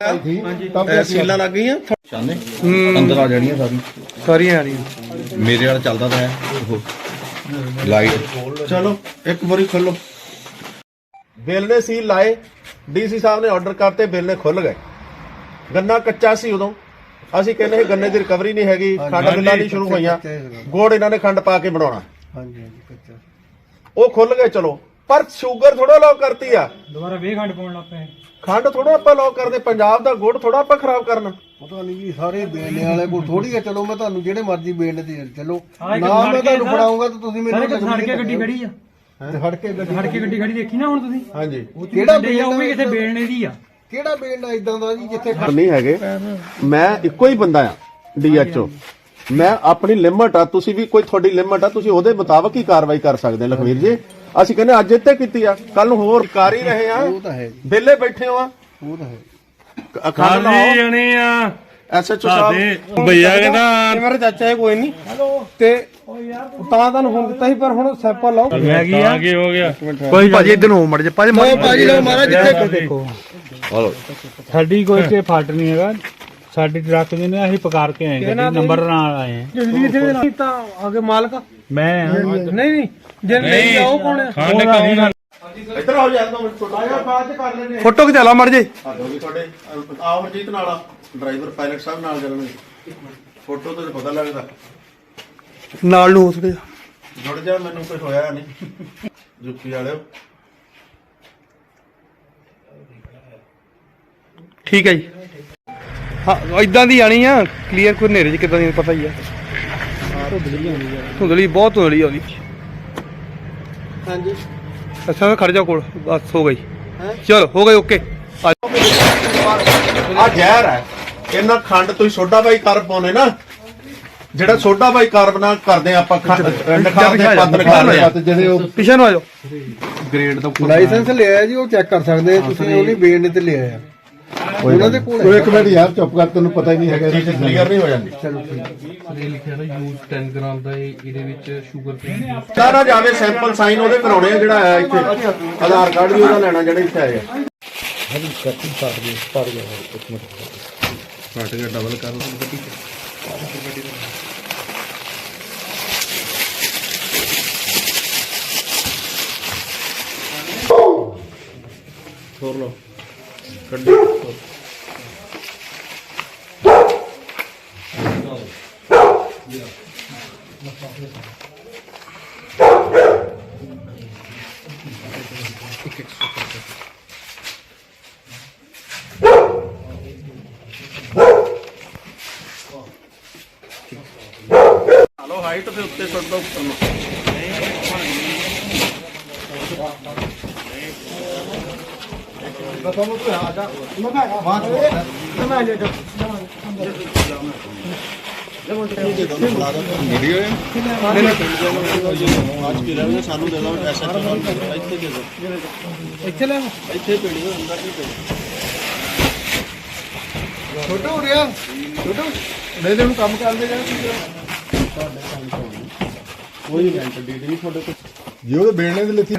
ਇਹ ਸੀਲਾਂ ਲੱਗ ਗਈਆਂ। ਚਾਹਨੇ ਅੰਦਰ ਆ ਜਾਣੀਆਂ ਸਾਰੀ ਸਾਰੀਆਂ ਆ ਰਹੀਆਂ। ਮੇਰੇ ਵਾਲਾ ਚੱਲਦਾ ਤਾਂ ਹੈ। ਉਹ ਲਾਈਟ ਚਲੋ ਇੱਕ ਵਾਰੀ ਖੋਲੋ ਬਿੱਲ ਨੇ ਸੀਲ ਲਾਏ। ਡੀਸੀ ਸਾਹਿਬ ਨੇ ਆਰਡਰ ਕਰਤੇ ਬਿੱਲ ਨੇ ਖੁੱਲ ਗਏ। ਗੰਨਾ ਕੱਚਾ ਸੀ ਉਦੋਂ। ਅਸੀਂ ਕਹਿੰਦੇ ਸੀ ਗੰਨੇ ਦੀ ਰਿਕਵਰੀ ਨਹੀਂ ਹੈਗੀ। ਖੰਡ ਬਿੱਲਾਂ ਨਹੀਂ ਸ਼ੁਰੂ ਹੋਈਆਂ। ਗੋੜ ਇਹਨਾਂ ਨੇ ਖੰਡ ਪਾ ਕੇ ਬਣਾਉਣਾ। ਹਾਂਜੀ ਹਾਂਜੀ ਕੱਚਾ। ਉਹ ਖੁੱਲ ਗਏ ਚਲੋ। ਪਰ ਸ਼ੂਗਰ ਥੋੜਾ ਲੋਕ ਕਰਤੀ ਆ। ਦੁਬਾਰਾ ਵੇ ਖੰਡ ਪਾਉਣ ਲੱਗ ਪਏ। ਖੰਡ ਥੋੜਾ ਆਪਾਂ ਲੋਕ ਕਰਦੇ ਪੰਜਾਬ ਦਾ ਗੁੜ ਥੋੜਾ ਆਪਾਂ ਖਰਾਬ ਕਰਨਾ। ਪਤਾ ਨਹੀਂ ਜੀ ਸਾਰੇ ਬੇਲਣੇ ਵਾਲੇ ਕੋਲ ਥੋੜੀ ਹੈ ਚਲੋ ਮੈਂ ਤੁਹਾਨੂੰ ਜਿਹੜੇ ਮਰਜ਼ੀ ਬੇਲਣੇ ਦੇ ਚਲੋ। ਨਾ ਮੈਂ ਤੁਹਾਨੂੰ ਫੜਾਉਂਗਾ ਤਾਂ ਤੁਸੀਂ ਮੈਨੂੰ ਸਾਰੇ ਸੜ ਕੇ ਗੱਡੀ ਖੜੀ ਆ। ਹੜ ਕੇ ਗੱਡੀ ਸੜ ਕੇ ਗੱਡੀ ਖੜੀ ਦੇਖੀ ਨਾ ਹੁਣ ਤੁਸੀਂ? ਹਾਂਜੀ। ਕਿਹੜਾ ਆ ਉਹ ਵੀ ਬੇਲਣਾ ਕਿਸੇ ਬੇਲਣੇ ਦੀ ਆ। ਕਿਹੜਾ ਬੇਲਣਾ ਇਦਾਂ ਦਾ ਜੀ ਜਿੱਥੇ ਨਹੀਂ ਹੈਗੇ। ਮੈਂ ਇੱਕੋ ਹੀ ਬੰਦਾ ਆ ਡੀਐਚਓ ਮੈਂ ਆਪਣੀ ਲਿਮਟ ਆ ਤੁਸੀਂ ਵੀ ਕੋਈ ਤੁਹਾਡੀ ਲਿਮਟ ਆ ਤੁਸੀਂ ਉਹਦੇ ਮੁਤਾਬਕ ਹੀ ਕਾਰਵਾਈ ਕਰ ਸਕਦੇ ਲਖਵੀਰ ਜੀ। ਅਸੀਂ ਕਹਿੰਦੇ ਅੱਜ ਇੱਥੇ ਕੀਤੀ ਆ ਕੱਲ ਨੂੰ ਹੋਰ ਕਰ ਹੀ ਰਹੇ ਆ। ਉਹ ਤਾਂ ਹੈ ਜੀ। ਵਿਹਲੇ ਬੈਠੇ ਹੋ ਆ। ਉਹ ਤਾਂ ਹੈ। ਅਖੰਡ ਲਾਓ। ਜਣੇ ਆ। ਐਸਐਚਓ ਸਾਹਿਬ। ਭਈਆ ਕਹਿੰਦਾ ਮੇਰੇ ਚਾਚਾ ਹੈ ਕੋਈ ਨਹੀਂ ਤੇ ਤਾਂ ਤੁਹਾਨੂੰ ਫੋਨ ਕੀਤਾ ਸੀ ਪਰ ਹੁਣ ਸੈਂਪਲ ਲਾਓ। ਹੈਗੀ ਆ ਆ ਕੀ ਹੋ ਗਿਆ। ਕੋਈ ਭਾਜੀ ਇਧਰ ਨੂੰ ਮੜ ਜਾ। ਭਾਜੀ ਭਾਜੀ ਲਓ ਮਹਾਰਾਜ ਜਿੱਥੇ ਦੇਖੋ ਸਾਡੀ ਕੋਈ ਤੇ ਫਾਲਟ ਨਹੀਂ ਹੈਗਾ। ਸਾਡੀ ਟਰੱਕ ਦੇ ਨੇ ਅਸੀਂ ਪਕਾਰ ਕੇ ਆਏ ਗੱਡੀ ਨੰਬਰ ਨਾਲ ਆਏ ਹਾਂ। ਤਾਂ ਆਗੇ ਮਾਲਕ। ਮੈਂ। ਨਹੀਂ ਨਹੀਂ ਜੇ ਨਹੀਂ ਆਓ ਕੌਣ ਹੈ ਖੰਡ ਕੌਣ ਇੱਧਰ ਆਓ ਯਾਰ ਦੋ ਮਿੰਟ ਛੋਟਾ ਜਿਹਾ ਬਾਅਦ ਚ ਕਰ ਲੈਣੇ ਫੋਟੋ ਖਿਚਾ ਲਾ ਮੜ ਜੇ ਆ ਵੀ ਤੁਹਾਡੇ ਆਓ ਹਰਜੀਤ ਨਾਲ ਡਰਾਈਵਰ ਪਾਇਲਟ ਸਾਹਿਬ ਨਾਲ ਚੱਲਣਗੇ ਫੋਟੋ ਤੋਂ ਪਤਾ ਲੱਗਦਾ। ਨਾਲ ਨੂੰ ਹੋ ਜੁੜ ਜਾ ਮੈਨੂੰ ਕੁਝ ਹੋਇਆ ਨਹੀਂ। ਜੁੱਤੀ ਵਾਲਿਓ। ਠੀਕ ਹੈ ਜੀ। ਹਾਂ ਇਦਾਂ ਦੀ ਆਣੀ ਆ ਕਲੀਅਰ ਕੋਈ ਹਨੇਰੇ ਚ ਕਿਦਾਂ ਦੀ ਪਤਾ ਹੀ ਆ। ਧੁੰਦਲੀ ਬਹੁਤ ਧੁੰਦਲੀ ਆਉਂਦੀ ਹਾਂਜੀ। ਅੱਛਾ ਖੜ ਜਾ ਕੋਲ ਬਸ ਹੋ ਗਈ। ਚਲ ਹੋ ਗਈ ਓਕੇ। ਆ ਆ ਜ਼ਹਿਰ ਹੈ। ਇਹਨਾਂ ਖੰਡ ਤੁਸੀਂ ਸੋਡਾ ਬਾਈ ਕਰ ਪਾਉਨੇ ਨਾ ਜਿਹੜਾ ਸੋਡਾ ਬਾਈ ਕਾਰਬ ਨਾਲ ਕਰਦੇ ਆ ਆਪਾਂ ਨਿਖਾਰਦੇ ਆ ਜਿਹੜੇ ਉਹ ਪਿਛੇ ਨੂੰ ਆ ਜਾਓ। ਗ੍ਰੇਡ ਦਾ ਲਾਇਸੈਂਸ ਲਿਆ ਜੀ ਉਹ ਚੈੱਕ ਕਰ ਸਕਦੇ ਤੁਸੀਂ ਉਹਨੇ ਬੇਨ ਤੇ ਲਿਆ ਆ ਉਹਨਾਂ ਦੇ ਕੋਲ ਇੱਕ ਮਿੰਟ ਯਾਰ ਚੁੱਪ ਕਰ ਤੈਨੂੰ ਪਤਾ ਹੀ ਨਹੀਂ ਹੈਗਾ ਚੀਜ਼ ਕਲੀਅਰ ਨਹੀਂ ਹੋ। ਜਾਂਦੀ। ਇਹ ਲਿਖਿਆ ਨਾ ਯੂਜ਼ 10 ਗ੍ਰਾਮ ਦਾ ਇਹ ਇਹਦੇ ਵਿੱਚ ਸ਼ੂਗਰ ਤੇ ਤਾਂ ਨਾ ਜਾਵੇ ਸੈਂਪਲ ਸਾਈਨ ਉਹਦੇ ਕਰਾਉਣੇ ਆ ਜਿਹੜਾ ਆਇਆ ਇੱਥੇ। ਆਧਾਰ ਕਾਰਡ ਵੀ ਉਹਦਾ ਲੈਣਾ ਜਿਹੜਾ ਇੱਥੇ ਆਇਆ। ਹੋਰ ਲੋ ਕੱਢੀ ਹਾਈਟ ਦੇ ਉੱਤੇ ਸੁੱਟ ਦੋ ਉੱਪਰ ਨੂੰ। ਅੱਜ ਕੀ ਰਹਿਣਾ ਸਾਨੂੰ ਦੇ ਦਿਓ ਐਸਐਚਓ ਸਾਹਿਬ ਇੱਥੇ ਦੇ ਦਿਓ ਇੱਥੇ ਲੈ ਇੱਥੇ ਪੀਣੀ ਹੋ ਅੰਦਰ ਨਹੀਂ ਪੀਣੀ ਛੋਟਾ ਹੋ ਰਿਹਾ ਛੋਟਾ ਦੇ ਨੂੰ ਕੰਮ ਕਰ ਦੇ ਜਾ ਕੋਈ ਰੈਂਟ ਡੀਡੀ ਨਹੀਂ। ਤੁਹਾਡੇ ਕੋਲ ਜੇ ਉਹਦੇ ਬੇਲਣੇ ਦੇ ਲਿਖੀ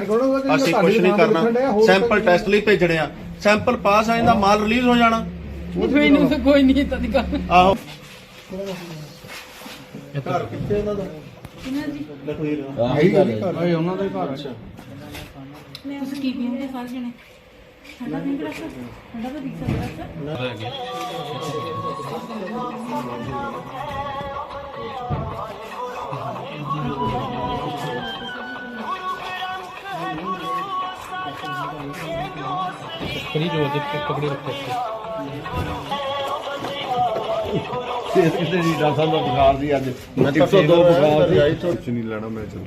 ਅਸੀਂ ਕੁਝ ਨਹੀਂ ਕਰਨਾ ਸੈਂਪਲ ਟੈਸਟ ਲਈ ਭੇਜਣੇ ਆ। ਸੈਂਪਲ ਪਾਸ ਆ ਜਾਂਦਾ ਮਾਲ ਰਿਲੀਜ਼ ਹੋ ਜਾਣਾ। ਕੋਈ ਨਹੀਂ ਕੋਈ ਨਹੀਂ ਤਾਂ ਦੀ ਗੱਲ। ਆਹੋ। ਘਰ ਕਿੱਥੇ ਇਹਨਾਂ ਦਾ। ਲਖਵੀਰ ਓਏ ਉਹਨਾਂ ਦਾ ਹੀ ਘਰ ਹੈ ਤੁਸੀਂ ਕੀ ਪੀਂਦੇ ਸਾਰੇ ਜਣੇ? ਠੰਡਾ ਨਹੀਂ ਗਲਾਸ ਠੰਡਾ ਤਾਂ ਪੀ ਸਕਦਾ ਕਰੀ ਜੋ ਦੇ ਪਕੜੀ ਰੱਖੇ ਕਿਸੇ ਦੀ ਡਾਕਟਰ ਦਾ ਬੁਖਾਰ ਦੀ ਅੱਜ ਮੈਂ ਤਾਂ 102 ਬੁਖਾਰ ਦੀ ਕੁਝ ਨਹੀਂ ਲੈਣਾ ਮੈਂ ਚਲ।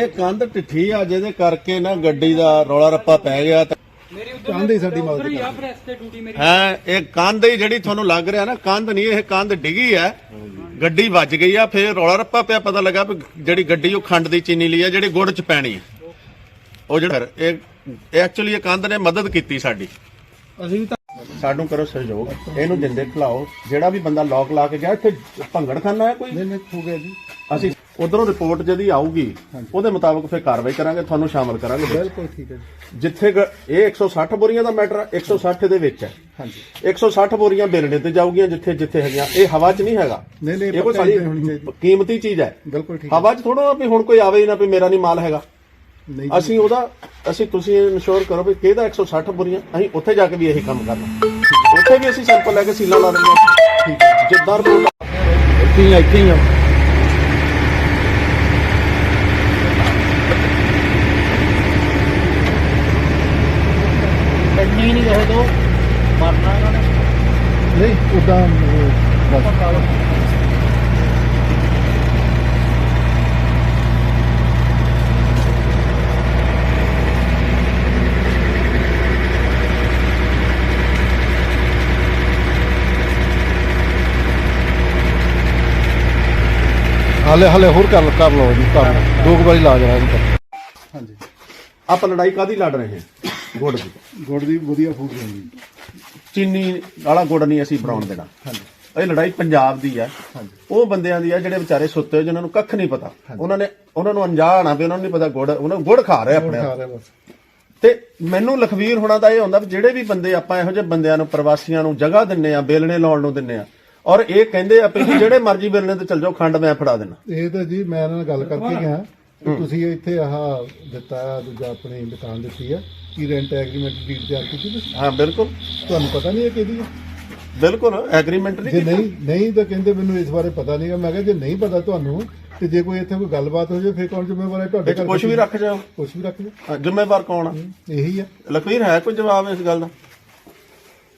ਇਹ ਕੰਧ ਟਿੱਠੀ ਆ ਜਿਹਦੇ ਕਰਕੇ ਨਾ ਗੱਡੀ ਦਾ ਰੌਲਾ ਰੱਪਾ ਪੈ ਗਿਆ ਤੇ ਚਾਹੁੰਦੇ ਸਾਡੀ ਮਦਦ ਕਰ ਹੈ ਇਹ ਕੰਧ ਹੀ ਜਿਹੜੀ ਤੁਹਾਨੂੰ ਲੱਗ ਰਿਹਾ ਨਾ ਕੰਧ ਨਹੀਂ ਇਹ ਕੰਧ ਡਿੱਗੀ ਹੈ। ਗੱਡੀ ਵੱਜ ਗਈ ਆ ਫੇਰ ਰੌਲਾ ਰੱਪਾ ਪਿਆ ਪਤਾ ਲੱਗਾ ਵੀ ਜਿਹੜੀ ਗੱਡੀ ਉਹ ਖੰਡ ਦੀ ਚੀਨੀ ਲਈ ਆ ਜਿਹੜੀ ਗੁੜ ਚ ਪੈਣੀ ਹੈ ਉਹ ਜਿਹੜਾ ਇਹ ਐਕਚੁਅਲੀ ਇਹ ਕੰਧ ਨੇ ਮਦਦ ਕੀਤੀ ਸਾਡੀ। ਅਸੀਂ ਤਾਂ ਸਾਨੂੰ ਕਰੋ ਸਹਿਯੋਗ ਇਹਨੂੰ ਜਿੰਦੇ ਖਿਲਾਓ ਜਿਹੜਾ ਵੀ ਬੰਦਾ ਲੋਕ ਲਾ ਕੇ ਗਿਆ ਇੱਥੇ ਭੰਗੜ ਖਾਨਾ ਹੈ ਕੋਈ? ਨਹੀਂ ਹੋ ਗਿਆ ਜੀ। ਅਸੀਂ ਉਧਰੋਂ ਰਿਪੋਰਟ ਜਦੀ ਆਊਗੀ ਉਹਦੇ ਮੁਤਾਬਕ ਫਿਰ ਕਾਰਵਾਈ ਕਰਾਂਗੇ ਤੁਹਾਨੂੰ ਸ਼ਾਮਲ ਕਰਾਂਗੇ। ਬਿਲਕੁਲ ਠੀਕ ਹੈ ਜਿੱਥੇ ਗ- ਇਹ 160 ਬੋਰੀਆਂ ਦਾ ਮੈਟਰ 160 ਦੇ ਵਿੱਚ ਹੈ। ਹਾਂਜੀ। 160 ਬੋਰੀਆਂ ਬੇਲਣੇ ਤੇ ਜਾਊਗੀਆਂ ਜਿੱਥੇ ਜਿੱਥੇ ਹੈਗੀਆਂ। ਇਹ ਹਵਾ 'ਚ ਨਹੀਂ ਹੈਗਾ। ਨਹੀਂ, ਨਹੀਂ, ਇਹ ਕੋਈ ਪੱਕਾ ਸਾਡੀ ਚਾਹੀਦੀ। ਕੀਮਤੀ ਚੀਜ਼ ਹੈ। ਬਿਲਕੁਲ ਠੀਕ ਹਵਾ 'ਚ ਥੋੜਾ ਵੀ ਹੁਣ ਕੋਈ ਆਵੇ ਹੀ ਨਾ ਵੀ ਮੇਰਾ ਨਹੀਂ ਮਾਲ ਹੈਗਾ। ਨਹੀਂ ਅਸੀਂ ਉਹਦਾ ਅਸੀਂ ਤੁਸੀਂ ਇਨਸ਼ੋਰ ਕਰੋ ਵੀ ਕਿਹਦਾ 160 ਬੋਰੀਆਂ ਅਸੀਂ ਉੱਥੇ ਜਾ ਕੇ ਵੀ ਇਹੀ ਕੰਮ ਕਰਨਾ। ਉੱਥੇ ਵੀ ਅਸੀਂ ਸੈਂਪਲ ਲੈ ਕੇ ਸੀਲਾਂ ਲਾ ਦਿੰਦੇ ਹਾਂ। ਠੀਕ ਹੈ। ਜਿੱਦਾਂ ਰਿਪੋਰਟ ਇੱਥੇ ਹੀ ਆ, ਇੱਥੇ ਹੀ ਆ। ਨਹੀਂ ਉਦਾਂ ਬਸ। ਹਾਲੇ ਹਾਲੇ ਹੋਰ ਕਰ ਕਰ ਲਓ ਜੀ ਕਰ। ਦੋ ਕੁ ਵਾਰੀ ਲਾ ਇਹਨੂੰ। ਹਾਂਜੀ। ਆਪਾਂ ਲੜਾਈ ਕਾਦੀ ਲੜ ਰਹੇ ਹਾਂ? ਗੁੜ ਦੀ। ਗੁੜ ਦੀ ਵਧੀਆ ਫੂਡ ਹੁੰਦੀ ਚੀਨੀ ਵਾਲਾ ਗੁੜ ਨਹੀਂ ਅਸੀਂ ਬਣਾਉਣ ਦੇਣਾ। ਹਾਂਜੀ। ਇਹ ਲੜਾਈ ਪੰਜਾਬ ਦੀ ਹੈ। ਹਾਂਜੀ। ਉਹ ਬੰਦਿਆਂ ਦੀ ਹੈ ਜਿਹੜੇ ਵਿਚਾਰੇ ਸੁੱਤੇ ਹੋਏ ਜਿਨ੍ਹਾਂ ਨੂੰ ਕੱਖ ਨਹੀਂ ਪਤਾ। ਉਹਨਾਂ ਨੇ ਉਹਨਾਂ ਨੂੰ ਅਣਜਾਣ ਆ ਵੀ ਉਹਨਾਂ ਨੂੰ ਨਹੀਂ ਪਤਾ ਗੁੜ ਉਹਨਾਂ ਗੁੜ ਖਾ ਰਹੇ ਆਪਣੇ ਆਪ। ਤੇ ਮੈਨੂੰ ਲਖਵੀਰ ਹੋਣਾ ਦਾ ਇਹ ਹੁੰਦਾ ਵੀ ਜਿਹੜੇ ਵੀ ਬੰਦੇ ਆਪਾਂ ਇਹੋ ਜਿਹੇ ਬੰਦਿਆਂ ਨੂੰ ਪ੍ਰਵਾਸੀਆਂ ਨੂੰ ਜਗ੍ਹਾ ਦਿੰਨੇ ਆ ਬੇਲਣੇ ਲਾਉਣ ਨੂੰ ਦਿੰਨੇ ਆ ਔਰ ਇਹ ਕਹਿੰਦੇ ਆ ਵੀ ਜੀ ਜਿਹੜੇ ਮਰਜ਼ੀ ਬੇਲਣੇ ਤੇ ਚੱਲ ਜਾਓ ਖੰਡ ਮੈਂ ਫੜਾ ਦੇਣਾ ਇਹ ਤਾਂ ਜੀ ਮੈਂ ਇਹਨਾਂ ਨਾਲ ਗੱਲ ਕਰਕੇ ਗਿਆ ਤੁਸੀਂ ਇੱਥੇ ਆਹ ਦਿੱਤਾ ਆ ਦੂਜਾ ਆਪਣੀ ਦੁਕਾਨ ਦਿੱਤੀ ਆ। ਕੀ ਰੈਂਟ ਐਗਰੀਮੈਂਟ ਡੀਡ ਤਿਆਰ ਕੀਤੀ ਤੁਸੀਂ? ਹਾਂ ਬਿਲਕੁਲ। ਤੁਹਾਨੂੰ ਪਤਾ ਨਹੀਂ ਇਹ ਕਿਹਦੀ ਹੈ? ਬਿਲਕੁਲ ਐਗਰੀਮੈਂਟ ਜੇ ਨਹੀਂ ਨਹੀਂ ਨਹੀਂ ਤਾਂ ਕਹਿੰਦੇ ਮੈਨੂੰ ਇਸ ਬਾਰੇ ਪਤਾ ਨਹੀਂਗਾ ਮੈਂ ਕਿਹਾ ਜੇ ਨਹੀਂ ਪਤਾ ਤੁਹਾਨੂੰ ਤੇ ਜੇ ਕੋਈ ਇੱਥੇ ਕੋਈ ਗੱਲਬਾਤ ਹੋ ਜਾਏ ਫਿਰ ਕੌਣ ਜ਼ਿੰਮੇਵਾਰ ਹੈ ਤੁਹਾਡੇ ਵਿੱਚ ਕੁਝ ਵੀ ਰੱਖ ਜਾਓ। ਕੁਝ ਵੀ ਰੱਖ ਜਾਓ। ਹਾਂ, ਜ਼ਿੰਮੇਵਾਰ ਕੌਣ ਆ? ਇਹੀ ਆ। ਲਖਵੀਰ ਹੈ ਕੋਈ ਜਵਾਬ ਇਸ ਗੱਲ ਦਾ?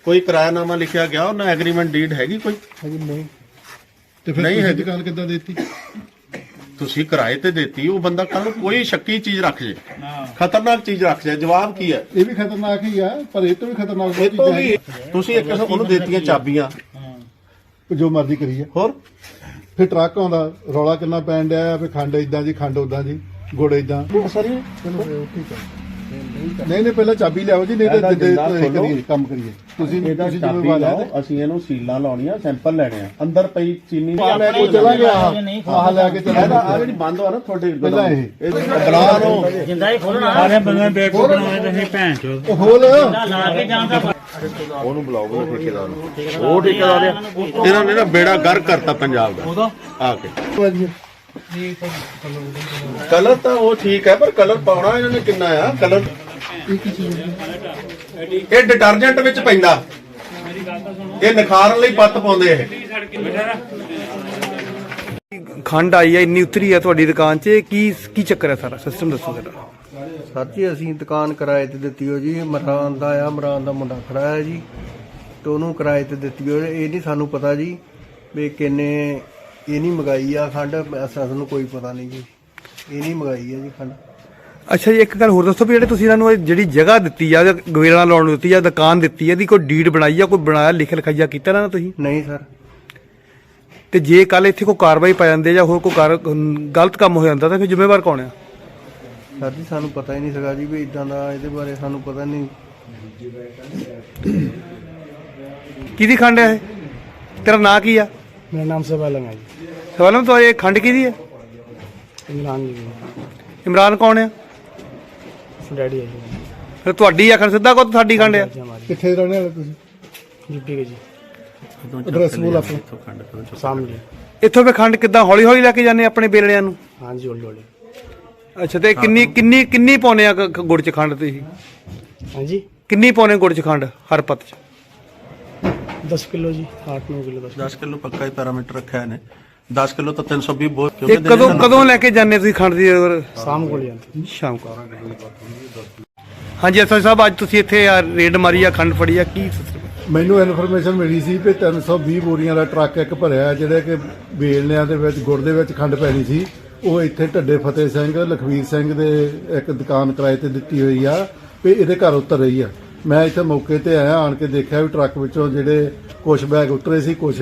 ਕੋਈ ਕਿਰਾਇਆਨਾਮਾ ਲਿਖਿਆ ਗਿਆ ਉਹਨਾਂ ਐਗਰੀਮੈਂਟ ਡੀਡ ਹੈਗੀ ਕੋਈ? ਹਾਂਜੀ ਨਹੀਂ। ਤੇ ਫਿਰ ਨਹੀਂ ਤੁਸੀਂ ਹੈ। ਦੁਕਾਨ ਕਿੱਦਾਂ ਦਿੱਤੀ? ਤੁਸੀਂ ਕਿਰਾਏ ਤੇ ਦਿੱਤੀ ਉਹ ਬੰਦਾ ਕੱਲ ਨੂੰ ਕੋਈ ਸ਼ੱਕੀ ਚੀਜ਼ ਰੱਖ ਜੇ। ਖਤਰਨਾਕ ਚੀਜ਼ ਰੱਖ ਜੇ ਜਵਾਬ ਕੀ ਹੈ? ਇਹ ਵੀ ਖਤਰਨਾਕ ਹੀ ਆ ਪਰ ਇਹ ਤੋਂ ਵੀ ਖਤਰਨਾਕ ਇਹ ਤੋਂ ਚੀਜ਼ਾਂ ਵੀ ਤੁਸੀਂ ਇੱਕ ਕਿਸਮ ਉਹਨੂੰ ਦੇਤੀਆਂ ਚਾਬੀਆਂ। ਜੋ ਮਰਜ਼ੀ ਕਰੀਏ। ਹੋਰ? ਫਿਰ ਟਰੱਕ ਆਉਂਦਾ ਰੌਲਾ ਕਿੰਨਾ ਪੈਣ ਡਿਆ ਵੀ ਖੰਡ ਇਦਾਂ ਜੀ ਖੰਡ ਉਦਾਂ ਜੀ ਗੁੜ ਇਦਾਂ ਸਰੀ ਚਲੋ ਫਿਰ ਠੀਕ ਹੈ ਨਹੀਂ ਨਹੀਂ ਪਹਿਲਾਂ ਚਾਬੀ ਲਿਆਓ ਜੀ ਨਹੀਂ ਇਹਦਾ ਤਾਂ ਜਿੱਦੇ ਜਿੰਦਾ ਖੋਲੋ। ਕਰੀਏ ਕੰਮ ਕਰੀਏ। ਤੁਸੀਂ ਇਹਦਾ ਤੁਸੀਂ ਚਾਬੀ ਜ਼ਿੰਮੇਵਾਰ ਲਾਓ ਹੈ ਅਸੀਂ ਇਹਨੂੰ ਸੀਲਾਂ ਲਾਉਣੀਆਂ ਸੈਂਪਲ ਲੈਣੇ ਆ। ਅੰਦਰ ਪਈ ਚੀਨੀ ਉਹ ਚਲਾ ਗਿਆ। ਆਹ ਲੈ ਕੇ ਚਲਾ ਇਹਦਾ ਆ ਜਿਹੜੀ ਬੰਦ ਆ ਨਾ ਤੁਹਾਡੇ ਪਹਿਲਾਂ ਇਹ। ਬਲਾ ਨੂੰ ਸਾਰੇ ਬੰਦੇ ਬੇਟੂ ਬਣਾਏ ਤੇ ਅਸੀਂ ਭੈਣ ਚੋ। ਉਹ ਖੋਲ। ਉਹਨੂੰ ਬੁਲਾਓ ਉਹਨੂੰ ਠੇਕੇਦਾਰ ਨੂੰ। ਉਹ ਠੇਕੇਦਾਰ ਆ। ਇਹਨਾਂ ਨੇ ਨਾ ਬੇੜਾ ਗਰ ਕਰਤਾ ਪੰਜਾਬ ਦਾ। ਆ ਕੇ। ਕਲਰ ਤਾਂ ਉਹ ਠੀਕ ਹੈ ਪਰ ਕਲਰ ਪਾਉਣਾ ਇਹਨਾਂ ਨੇ ਕਿੰਨਾ ਆ? ਕਲਰ ਇਹ ਡਿਟਰਜੈਂਟ ਵਿੱਚ ਪੈਂਦਾ। ਇਹ ਨਿਖਾਰਨ ਲਈ ਪੱਤ ਪਾਉਂਦੇ ਇਹ। ਖੰਡ ਆਈ ਆ ਇੰਨੀ ਉਤਰੀ ਆ ਤੁਹਾਡੀ ਦੁਕਾਨ 'ਚ। ਇਹ ਕੀ ਕੀ ਚੱਕਰ ਹੈ ਸਾਰਾ? ਸਿਸਟਮ ਦੱਸੋ ਜਰਾ। ਸਰ ਜੀ ਅਸੀਂ ਦੁਕਾਨ ਕਿਰਾਏ ਤੇ ਦਿੱਤੀ ਹੋ ਜੀ। ਮਰਾਨ ਦਾ ਆ ਮਰਾਨ ਦਾ ਮੁੰਡਾ ਖੜਾ ਹੈ ਜੀ। ਤੇ ਉਹਨੂੰ ਕਿਰਾਏ ਤੇ ਦਿੱਤੀ ਹੋ ਇਹ ਨਹੀਂ ਸਾਨੂੰ ਪਤਾ ਜੀ ਵੀ ਕਿੰਨੇ ਇਹ ਨਹੀਂ ਮੰਗਾਈ ਆ ਖੰਡ। ਅਸਾਂ ਸਾਨੂੰ ਕੋਈ ਪਤਾ ਨਹੀਂ ਜੀ। ਇਹ ਨਹੀਂ ਮੰਗਾਈ ਆ ਜੀ ਖੰਡ। ਅੱਛਾ ਜੀ ਇੱਕ ਗੱਲ ਹੋਰ ਦੱਸੋ ਵੀ ਜਿਹੜੇ ਤੁਸੀਂ ਇਹਨਾਂ ਨੂੰ ਇਹ ਜਿਹੜੀ ਜਗ੍ਹਾ ਦਿੱਤੀ ਆ ਜਾਂ ਗਵੇਲਾਂ ਲਾਉਣ ਨੂੰ ਦਿੱਤੀ ਆ ਦੁਕਾਨ ਦਿੱਤੀ ਆ ਇਹਦੀ ਕੋਈ ਡੀਡ ਬਣਾਈ ਆ ਕੋਈ ਬਣਾਇਆ ਲਿਖ ਲਿਖਾਈਆ ਕੀਤਾ ਨਾ ਤੁਸੀਂ? ਨਹੀਂ ਸਰ। ਤੇ ਜੇ ਕੱਲ ਇੱਥੇ ਕੋਈ ਕਾਰਵਾਈ ਪੈ ਜਾਂਦੀ ਜਾਂ ਹੋਰ ਕੋਈ ਕਾਰ- ਗਲਤ ਕੰਮ ਹੋ ਜਾਂਦਾ ਤਾਂ ਫਿਰ ਜ਼ਿੰਮੇਵਾਰ ਕੌਣ ਆ? ਸਰ ਜੀ ਸਾਨੂੰ ਪਤਾ ਹੀ ਨਹੀਂ ਸੀਗਾ ਜੀ ਵੀ ਇਦਾਂ ਦਾ ਇਹਦੇ ਬਾਰੇ ਸਾਨੂੰ ਪਤਾ ਨਹੀਂ। ਕਿਹਦੀ ਖੰਡ ਹੈ ਤੇਰਾ ਨਾਂ ਕੀ ਆ? ਮੇਰਾ ਨਾਮ ਸਵਾਲਮ ਹੈ ਜੀ। ਸਵਾਲਮ ਤੋਂ ਇਹ ਖੰਡ ਕਿਹਦੀ ਹੈ ਇਮਰਾਨ ਜੀ। ਇਮਰਾਨ ਕੌਣ ਆ? ਫਿਰ ਤੁਹਾਡੀ ਆਖਣ ਸਿੱਧਾ ਕੋ ਤੁਹਾਡੀ ਖੰਡ ਆ? ਕਿੱਥੇ ਰਹਿਣੇ ਵਾਲੇ ਤੁਸੀਂ? ਜੀਪੀ ਕੇ ਜੀ। ਐਡਰੈਸ ਬੋਲ ਆਪਣਾ। ਸਾਹਮਣੇ। ਇੱਥੋਂ ਫਿਰ ਖੰਡ ਕਿੱਦਾਂ ਹੌਲੀ ਹੌਲੀ ਲੈ ਕੇ ਜਾਂਦੇ ਆਪਣੇ ਬੇਲਣਿਆਂ ਨੂੰ? ਹਾਂਜੀ ਹੌਲੀ ਹੌਲੀ ਅੱਛਾ ਤੇ ਕਿੰਨੀ ਕਿੰਨੀ ਕਿੰਨੀ ਪਾਉਨੇ ਆ ਕ- ਗੁੜ ਚ ਖੰਡ ਤੁਸੀਂ? ਹਾਂਜੀ? ਕਿੰਨੀ ਪਾਉਨੇ ਗੁੜ ਚ ਖੰਡ ਹਰ ਪੱਤ ਚ? 10 ਕਿਲੋ ਜੀ 8 9 ਕਿਲੋ। 10 ਕਿਲੋ ਪੱਕਾ ਹੀ ਪੈਰਾਮੀਟਰ ਰੱਖਿਆ ਇਹਨੇ। 10 ਕਿਲੋ ਤਾਂ 320 ਬਹੁਤ ਕਿਉਂਕਿ ਕਦੋਂ ਕਦੋਂ ਲੈ ਕੇ ਜਾਂਦੇ ਤੁਸੀਂ ਖੰਡ ਦੀ ਸ਼ਾਮ ਕੋਲ ਸ਼ਾਮ ਕੋ ਹਾਂਜੀ ਐਸਆਈ ਸਾਹਿਬ ਅੱਜ ਤੁਸੀਂ ਇੱਥੇ ਆ ਰੇਡ ਮਾਰੀ ਆ ਖੰਡ ਫੜੀ ਆ ਕੀ ਮੈਨੂੰ ਇਨਫੋਰਮੇਸ਼ਨ ਮਿਲੀ ਸੀ ਕਿ 320 ਬੋਰੀਆਂ ਦਾ ਟਰੱਕ ਇੱਕ ਭਰਿਆ ਜਿਹੜੇ ਕਿ ਬੇਲਨਿਆਂ ਦੇ ਵਿੱਚ ਗੁੜ ਦੇ ਵਿੱਚ ਖੰਡ ਪੈਣੀ ਸੀ। ਉਹ ਇੱਥੇ ਢੱਡੇ ਫਤਿਹ ਸਿੰਘ ਲਖਵੀਰ ਸਿੰਘ ਦੇ ਇੱਕ ਦੁਕਾਨ ਕਿਰਾਏ ਤੇ ਦਿੱਤੀ ਹੋਈ ਆ ਵੀ ਇਹਦੇ ਘਰ ਉਤਰ ਰਹੀ ਆ। ਮੈਂ ਇੱਥੇ ਮੌਕੇ ਤੇ ਆਇਆ, ਆਣ ਕੇ ਦੇਖਿਆ ਵੀ ਟਰੱਕ ਵਿੱਚੋਂ ਜਿਹੜੇ ਕੁਝ ਬੈਗ ਉਤਰੇ ਸੀ ਕੁਝ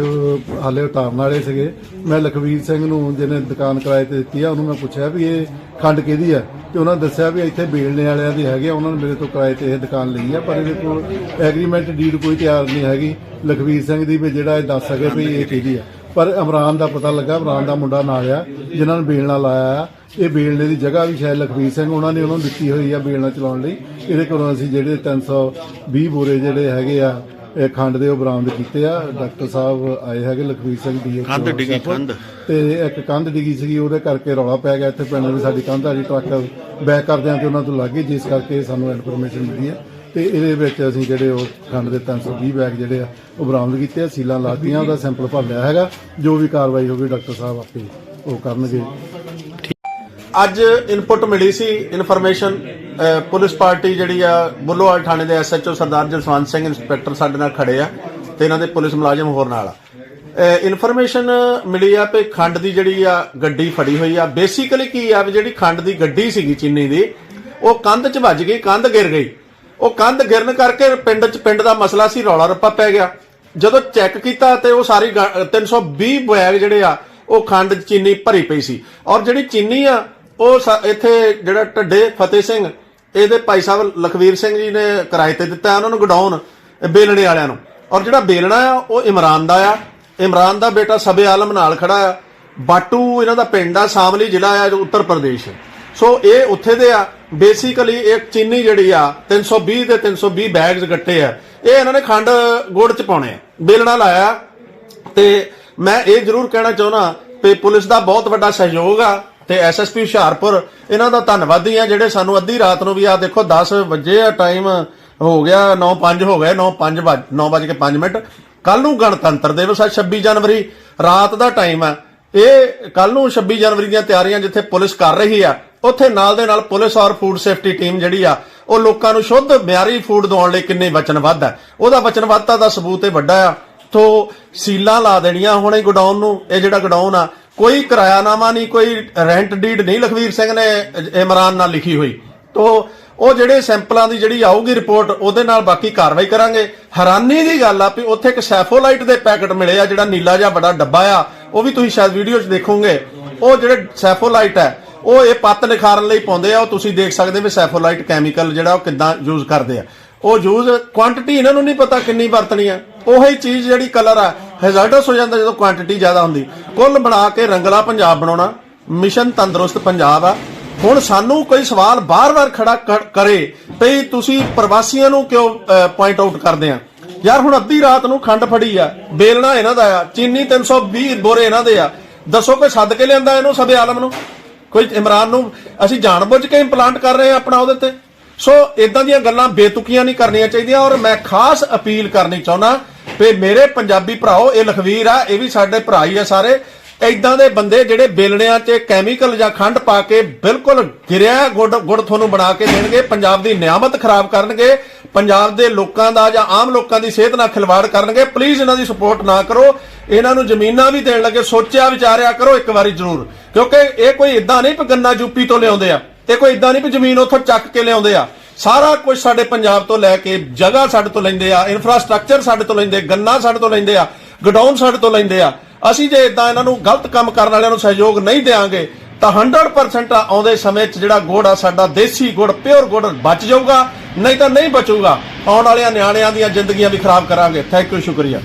ਹਾਲੇ ਉਤਾਰਨ ਵਾਲੇ ਸੀਗੇ। ਮੈਂ ਲਖਵੀਰ ਸਿੰਘ ਨੂੰ ਜਿਹਨੇ ਦੁਕਾਨ ਕਿਰਾਏ ਤੇ ਦਿੱਤੀ ਆ, ਉਹਨੂੰ ਮੈਂ ਪੁੱਛਿਆ ਵੀ ਇਹ ਖੰਡ ਕਿਹਦੀ ਆ? ਤੇ ਉਹਨਾਂ ਦੱਸਿਆ ਵੀ ਇੱਥੇ ਬੇਲਣੇ ਵਾਲਿਆਂ ਦੀ ਹੈਗੇ ਆ, ਉਹਨਾਂ ਨੇ ਮੇਰੇ ਤੋਂ ਕਿਰਾਏ ਤੇ ਇਹ ਦੁਕਾਨ ਲਈ ਆ, ਪਰ ਇਹਦੇ ਕੋਲ ਐਗਰੀਮੈਂਟ ਡੀਡ ਕੋਈ ਤਿਆਰ ਨਹੀਂ ਹੈਗੀ। ਲਖਵੀਰ ਸਿੰਘ ਦੀ ਵੀ ਜਿਹੜਾ ਇਹ ਦੱਸ ਸਕੇ ਵੀ ਇਹ ਕਿਹਦੀ ਆ। ਪਰ ਇਮਰਾਨ ਦਾ ਪਤਾ ਲੱਗਾ ਇਮਰਾਨ ਦਾ ਮੁੰਡਾ ਨਾਲ ਆ ਜਿਨ੍ਹਾਂ ਨੇ ਬੇਲਣਾ ਲਾਇਆ ਆ। ਇਹ ਬੇਲਣੇ ਦੀ ਜਗ੍ਹਾ ਵੀ ਸ਼ਾਇਦ ਲਖਵੀਰ ਸਿੰਘ ਉਹਨਾਂ ਨੇ ਉਹਨਾਂ ਨੂੰ ਦਿੱਤੀ ਹੋਈ ਆ ਬੇਲਣਾ ਚਲਾਉਣ ਲਈ। ਇਹਦੇ ਕੋਲੋਂ ਅਸੀਂ ਜਿਹੜੇ 320 ਬੋਰੇ ਜਿਹੜੇ ਹੈਗੇ ਆ ਇਹ ਖੰਡ ਦੇ ਉਹ ਬਰਾਮਦ ਕੀਤੇ ਆ। ਡਾਕਟਰ ਸਾਹਿਬ ਆਏ ਹੈਗੇ ਲਖਵੀਰ ਸਿੰਘ ਦੀ ਕੰਧ ਡਿੱਗੀ ਕੰਧ। ਤੇ ਇੱਕ ਕੰਧ ਡਿੱਗੀ ਸੀਗੀ ਉਹਦੇ ਕਰਕੇ ਰੌਲਾ ਪੈ ਗਿਆ। ਇੱਥੇ ਪਿੰਡ ਦੀ ਸਾਡੀ ਕੰਧ ਆ ਜੀ ਟਰੱਕ ਬੈਕ ਕਰਦਿਆਂ ਤੇ ਉਹਨਾਂ ਤੋਂ ਲੱਗੇ ਜਿਸ ਕਰਕੇ ਸਾਨੂੰ ਇਨਫੋਰਮੇਸ਼ਨ ਮਿਲੀ ਹੈ ਤੇ ਇਹਦੇ ਵਿੱਚ ਅਸੀਂ ਜਿਹੜੇ ਉਹ ਖੰਡ ਦੇ 320 ਬੈਗ ਜਿਹੜੇ ਆ, ਉਹ ਬਰਾਮਦ ਕੀਤੇ ਆ, ਸੀਲਾਂ ਲਾਤੀਆਂ, ਉਹਦਾ ਸੈਂਪਲ ਭਰ ਲਿਆ ਹੈਗਾ। ਜੋ ਵੀ ਕਾਰਵਾਈ ਹੋਵੇ ਡਾਕਟਰ ਸਾਹਿਬ ਆਪੇ ਉਹ ਕਰਨਗੇ। ਅੱਜ ਇਨਪੁਟ ਮਿਲੀ ਸੀ ਇਨਫੋਰਮੇਸ਼ਨ ਪੁਲਿਸ ਪਾਰਟੀ ਜਿਹੜੀ ਆ, ਬੁੱਲੋਵਾਲ ਥਾਣੇ ਦੇ ਐਸਐਚਓ ਸਰਦਾਰ ਜਸਵੰਤ ਸਿੰਘ, ਇੰਸਪੈਕਟਰ ਸਾਡੇ ਨਾਲ ਖੜੇ ਆ ਤੇ ਇਹਨਾਂ ਦੇ ਪੁਲਿਸ ਮੁਲਾਜ਼ਮ ਹੋਰ ਨਾਲ ਆ। ਇਨਫੋਰਮੇਸ਼ਨ ਮਿਲੀ ਆ ਕਿ ਖੰਡ ਦੀ ਜਿਹੜੀ ਆ, ਗੱਡੀ ਫੜੀ ਹੋਈ ਆ। ਬੇਸਿਕਲੀ ਕੀ ਆ ਵੀ ਜਿਹੜੀ ਖੰਡ ਦੀ ਗੱਡੀ ਸੀਗੀ ਚੀਨੀ ਦੀ, ਉਹ ਕੰਧ 'ਚ ਵੱਜ ਗਈ, ਕੰਧ ਗਿਰ ਗਈ। ਉਹ ਕੰਧ ਗਿਰਨ ਕਰਕੇ ਪਿੰਡ 'ਚ ਪਿੰਡ ਦਾ ਮਸਲਾ ਸੀ, ਰੌਲਾ ਰੱਪਾ ਪੈ ਗਿਆ। ਜਦੋਂ ਚੈੱਕ ਕੀਤਾ ਤੇ ਉਹ ਸਾਰੀ ਗਾ- 320 ਬੈਗ ਜਿਹੜੇ ਆ, ਉਹ ਖੰਡ ਚੀਨੀ ਭਰੀ ਪਈ ਸੀ। ਔਰ ਜਿਹੜੀ ਚੀਨੀ ਆ, ਉਹ ਸਾ- ਇੱਥੇ ਜਿਹੜਾ ਢੱਡੇ ਫਤਿਹ ਸਿੰਘ, ਇਹਦੇ ਭਾਈ ਸਾਹਿਬ ਲਖਵੀਰ ਸਿੰਘ ਜੀ ਨੇ ਕਿਰਾਏ ਤੇ ਦਿੱਤਾ ਉਹਨਾਂ ਨੂੰ ਗਡਾਉਣ ਬੇਲਣੇ ਵਾਲਿਆਂ ਨੂੰ। ਔਰ ਜਿਹੜਾ ਬੇਲਣਾ ਆ, ਉਹ ਇਮਰਾਨ ਦਾ ਆ। ਇਮਰਾਨ ਦਾ ਬੇਟਾ ਸਬੇ ਆਲਮ ਨਾਲ ਖੜਾ ਆ। ਬਾਟੂ ਇਹਨਾਂ ਦਾ ਪਿੰਡ ਆ ਸਾਮਲੀ ਜ਼ਿਲ੍ਹਾ ਆ, ਜੋ ਉੱਤਰ ਪ੍ਰਦੇਸ਼ ਸੋ ਇਹ ਉੱਥੇ ਦੇ ਆ। ਬੇਸਿਕਲੀ ਇੱਕ ਚੀਨੀ ਜਿਹੜੀ ਆ 320 ਦੇ 320 ਬੈਗਸ ਗੱਟੇ ਆ ਇਹ ਇਹਨਾਂ ਨੇ ਖੰਡ ਗੁੜ ਚ ਪਾਉਣੇ ਆ ਬੇਲਣਾ ਲਾਇਆ ਤੇ ਮੈਂ ਇਹ ਜ਼ਰੂਰ ਕਹਿਣਾ ਚਾਹੁੰਦਾ ਕਿ ਪੁਲਿਸ ਦਾ ਬਹੁਤ ਵੱਡਾ ਸਹਿਯੋਗ ਆ ਤੇ ਐਸਐਸਪੀ ਹੁਸ਼ਿਆਰਪੁਰ ਇਹਨਾਂ ਦਾ ਧੰਨਵਾਦੀ ਆ ਜਿਹੜੇ ਸਾਨੂੰ ਅੱਧੀ ਰਾਤ ਨੂੰ ਵੀ ਆ ਦੇਖੋ 10 ਵਜੇ ਆ ਟਾਈਮ ਹੋ ਗਿਆ 9:05 ਹੋ ਗਏ 9:05 ਵੱਜ 9:05 ਮਿੰਟ ਕੱਲ ਨੂੰ ਗਣਤੰਤਰ ਦਿਵਸ ਆ 26 ਜਨਵਰੀ ਰਾਤ ਦਾ ਟਾਈਮ ਆ ਇਹ ਕੱਲ ਨੂੰ 26 ਜਨਵਰੀ ਦੀਆਂ ਤਿਆਰੀਆਂ ਜਿੱਥੇ ਪੁਲਿਸ ਕਰ ਰਹੀ ਆ ਉੱਥੇ ਨਾਲ ਦੇ ਨਾਲ ਪੁਲਿਸ ਔਰ ਫੂਡ ਸੇਫਟੀ ਟੀਮ ਜਿਹੜੀ ਆ, ਉਹ ਲੋਕਾਂ ਨੂੰ ਸ਼ੁੱਧ ਮਿਆਰੀ ਫੂਡ ਦਿਵਾਉਣ ਲਈ ਕਿੰਨੇ ਵਚਨਬੱਧ ਹੈ ਉਹਦਾ ਵਚਨਬੱਧਤਾ ਦਾ ਸਬੂਤ ਇਹ ਵੱਡਾ ਆ। ਤੋ ਸੀਲਾਂ ਲਾ ਦੇਣੀਆਂ ਹੁਣੇ ਗੋਡਾਊਨ ਨੂੰ, ਇਹ ਜਿਹੜਾ ਗੋਡਾਊਨ ਆ, ਕੋਈ ਕਿਰਾਇਆਨਾਮਾ ਨਹੀਂ, ਕੋਈ ਰੈਂਟ ਡੀਡ ਨਹੀਂ ਲਖਵੀਰ ਸਿੰਘ ਨੇ ਇਮਰਾਨ ਨਾਲ ਲਿਖੀ ਹੋਈ। ਤੋ ਉਹ ਜਿਹੜੇ ਸੈਂਪਲਾਂ ਦੀ ਜਿਹੜੀ ਆਊਗੀ ਰਿਪੋਰਟ, ਉਹਦੇ ਨਾਲ ਬਾਕੀ ਕਾਰਵਾਈ ਕਰਾਂਗੇ। ਹੈਰਾਨੀ ਦੀ ਗੱਲ ਆ ਵੀ ਉੱਥੇ ਇੱਕ ਸੈਫੋਲਾਈਟ ਦੇ ਪੈਕਟ ਮਿਲੇ ਆ, ਜਿਹੜਾ ਨੀਲਾ ਜਿਹਾ ਬੜਾ ਡੱਬਾ ਆ। ਉਹ ਵੀ ਤੁਸੀਂ ਸ਼ਾਇਦ ਵੀਡੀਓ 'ਚ ਦੇਖੋਗੇ। ਉਹ ਜਿਹੜੇ ਸੈਫੋਲਾਈਟ ਹੈ ਉਹ ਇਹ ਪੱਤ ਨਿਖਾਰਨ ਲਈ ਪਾਉਂਦੇ ਆ, ਉਹ ਤੁਸੀਂ ਦੇਖ ਸਕਦੇ ਵੀ ਸੈਫੋਲਾਈਟ ਕੈਮੀਕਲ ਜਿਹੜਾ ਉਹ ਕਿੱਦਾਂ ਯੂਜ਼ ਕਰਦੇ ਆ। ਉਹ ਯੂਜ਼ ਕੁਆਂਟੀਟੀ ਇਹਨਾਂ ਨੂੰ ਨਹੀਂ ਪਤਾ ਕਿੰਨੀ ਵਰਤਣੀ ਆ। ਉਹੀ ਚੀਜ਼ ਜਿਹੜੀ ਕਲਰ ਆ ਹੈਜ਼ਾਰਡਸ ਹੋ ਜਾਂਦਾ ਜਦੋਂ ਕੁਆਂਟੀਟੀ ਜ਼ਿਆਦਾ ਹੁੰਦੀ। ਕੁੱਲ ਬਣਾ ਕੇ ਰੰਗਲਾ ਪੰਜਾਬ ਬਣਾਉਣਾ ਮਿਸ਼ਨ ਤੰਦਰੁਸਤ ਪੰਜਾਬ ਆ। ਹੁਣ ਸਾਨੂੰ ਕੋਈ ਸਵਾਲ ਬਾਰ-ਬਾਰ ਖੜਾ ਕਰੇ ਭਈ ਤੁਸੀਂ ਪ੍ਰਵਾਸੀਆਂ ਨੂੰ ਕਿਉਂ ਪੁਆਇੰਟ ਆਊਟ ਕਰਦੇ ਆ? ਯਾਰ ਹੁਣ ਅੱਧੀ ਰਾਤ ਨੂੰ ਖੰਡ ਫੜੀ ਆ, ਬੇਲਣਾ ਇਹਨਾਂ ਦਾ ਆ, ਚੀਨੀ 320 ਬੋਰੇ ਇਹਨਾਂ ਦੇ ਆ। ਦੱਸੋ ਕੋਈ ਸੱਦ ਕੇ ਲਿਆਂਦਾ ਇਹਨੂੰ ਸਭੇ ਆਲਮ ਨੂੰ? ਕੋਈ ਇਮਰਾਨ ਨੂੰ ਅਸੀਂ ਜਾਣਬੁੱਝ ਕੇ ਇੰਪਲਾਂਟ ਕਰ ਰਹੇ ਆ ਆਪਣਾ ਉਹਦੇ ਤੇ। ਸੋ ਇਦਾਂ ਦੀਆਂ ਗੱਲਾਂ ਬੇਤੁਕੀਆਂ ਨਹੀਂ ਕਰਨੀਆਂ ਚਾਹੀਦੀਆਂ ਔਰ ਮੈਂ ਖਾਸ ਅਪੀਲ ਕਰਨੀ ਚਾਹੁੰਦਾ ਵੀ ਮੇਰੇ ਪੰਜਾਬੀ ਭਰਾਓ, ਇਹ ਲਖਵੀਰ ਆ, ਇਹ ਵੀ ਸਾਡੇ ਭਰਾ ਹੀ ਆ ਸਾਰੇ। ਇਦਾਂ ਦੇ ਬੰਦੇ ਜਿਹੜੇ ਬੇਲਣਿਆਂ 'ਚ ਕੈਮੀਕਲ ਜਾਂ ਖੰਡ ਪਾ ਕੇ ਬਿਲਕੁਲ ਗਿਰਿਆ ਗੁੜ ਗੁੜ ਤੁਹਾਨੂੰ ਬਣਾ ਕੇ ਦੇਣਗੇ, ਪੰਜਾਬ ਦੀ ਨਿਆਮਤ ਖਰਾਬ ਕਰਨਗੇ, ਪੰਜਾਬ ਦੇ ਲੋਕਾਂ ਦਾ ਜਾਂ ਆਮ ਲੋਕਾਂ ਦੀ ਸਿਹਤ ਨਾਲ ਖਿਲਵਾੜ ਕਰਨਗੇ ਪਲੀਜ਼ ਇਹਨਾਂ ਦੀ ਸਪੋਰਟ ਨਾ ਕਰੋ, ਇਹਨਾਂ ਨੂੰ ਜ਼ਮੀਨਾਂ ਵੀ ਦੇਣ ਲੱਗੇ, ਸੋਚਿਆ, ਵਿਚਾਰਿਆ ਕਰੋ ਇੱਕ ਵਾਰੀ ਜ਼ਰੂਰ। ਕਿਉਂਕਿ ਇਹ ਕੋਈ ਇਦਾਂ ਨਹੀਂ ਕਿ ਗੰਨਾ ਯੂਪੀ ਤੋਂ ਲਿਆਉਂਦੇ ਆ, ਇਹ ਕੋਈ ਇਦਾਂ ਨਹੀਂ ਕਿ ਜ਼ਮੀਨ ਉੱਥੋਂ ਚੱਕ ਕੇ ਲਿਆਉਂਦੇ ਆ। ਸਾਰਾ ਕੁਝ ਸਾਡੇ ਪੰਜਾਬ ਤੋਂ ਲੈ ਕੇ ਜਗ੍ਹਾ ਸਾਡੇ ਤੋਂ ਲੈਂਦੇ ਆ ਇਨਫਰਾਸਟ੍ਰਕਚਰ ਸਾਡੇ ਤੋਂ ਲੈਂਦੇ, ਗੰਨਾ ਸਾਡੇ ਤੋਂ ਲੈਂਦੇ ਆ। ਗਡਾਊਨ ਸਾਡੇ ਤੋਂ ਲੈਂਦੇ ਆ। ਅਸੀਂ ਜੇ ਇਦਾਂ ਇਹਨਾਂ ਨੂੰ ਗਲਤ ਕੰਮ ਕਰਨ ਵਾਲਿਆਂ ਨੂੰ ਸਹਿਯੋਗ ਨਹੀਂ ਦੇਵਾਂਗੇ ਤਾਂ 100% ਆਉਂਦੇ ਸਮੇਂ 'ਚ ਜਿਹੜਾ ਗੁੜ ਆ, ਸਾਡਾ ਦੇਸੀ ਗੁੜ ਪਿਓਰ ਗੁੜ ਬਚ ਜਾਊਗਾ, ਨਹੀਂ ਤਾਂ ਨਹੀਂ ਬਚੂਗਾ। ਆਉਣ ਵਾਲਿਆਂ ਨਿਆਣਿਆਂ ਦੀਆਂ ਜ਼ਿੰਦਗੀਆਂ ਵੀ ਖਰਾਬ ਕਰਾਂਗੇ। ਥੈਂਕ ਯੂ ਸ਼ੁਕਰੀਆ।